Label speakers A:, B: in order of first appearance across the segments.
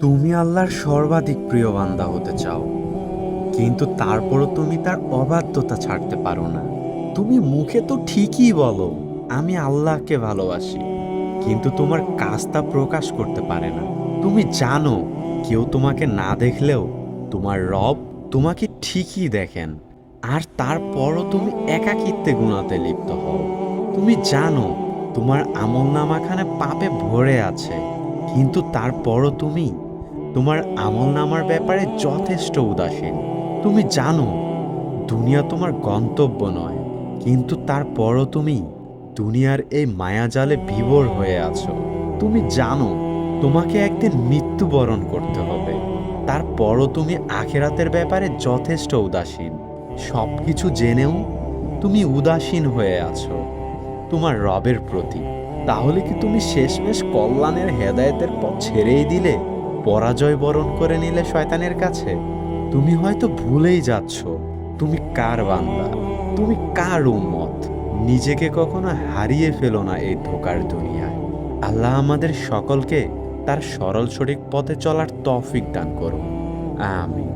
A: তুমি আল্লাহর সর্বাধিক প্রিয় বান্দা হতে চাও। কিন্তু তারপরও তুমি তার অবাধ্যতা ছাড়তে পারো না। তুমি মুখে তো ঠিকই বলো, আমি আল্লাহকে ভালোবাসি। কিন্তু তোমার কাজ তা প্রকাশ করতে পারে না। তুমি জানো, কেউ তোমাকে না দেখলেও তোমার রব তোমাকে ঠিকই দেখেন। আর তারপরও তুমি একাকিত্বে গুণাতে লিপ্ত হও। তুমি জানো, তোমার আমল নামাখানে পাপে ভরে আছে। কিন্তু তারপরও তুমি তোমার আমল নামার ব্যাপারে যথেষ্ট উদাসীন। তুমি জানো, দুনিয়া তোমার গন্তব্য নয়, কিন্তু তারপরও তুমি দুনিয়ার এই মায়াজালে বিভোর হয়ে আছো। তুমি জানো, তোমাকে একদিন মৃত্যুবরণ করতে হবে। তারপরও তুমি আখেরাতের ব্যাপারে যথেষ্ট উদাসীন। সব কিছু জেনেও তুমি উদাসীন হয়ে আছো। তোমার রবের প্রতি, তাহলে কি তুমি শেষমেশ কল্যাণের হেদায়েতের পথ ছেড়েই দিলে? পরাজয় বরণ করে নিলে শয়তানের কাছে? তুমি হয়তো ভুলেই যাচ্ছ। তুমি কার বান্দা? তুমি কার উম্মত? নিজেকে কখনো হারিয়ে ফেলো না এই ধোকার দুনিয়ায়। আল্লাহ আমাদের সকলকে তার সরল সঠিক পথে চলার তৌফিক দান করুন। আমিন।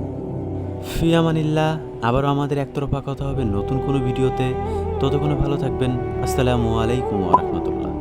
A: ফিয়ামানিল্লাহ আবারও আমাদের একতরফা কথা হবে নতুন কোনো ভিডিওতে। ততক্ষণে ভালো থাকবেন। আসসালামু আলাইকুম রহমতুল্লাহ।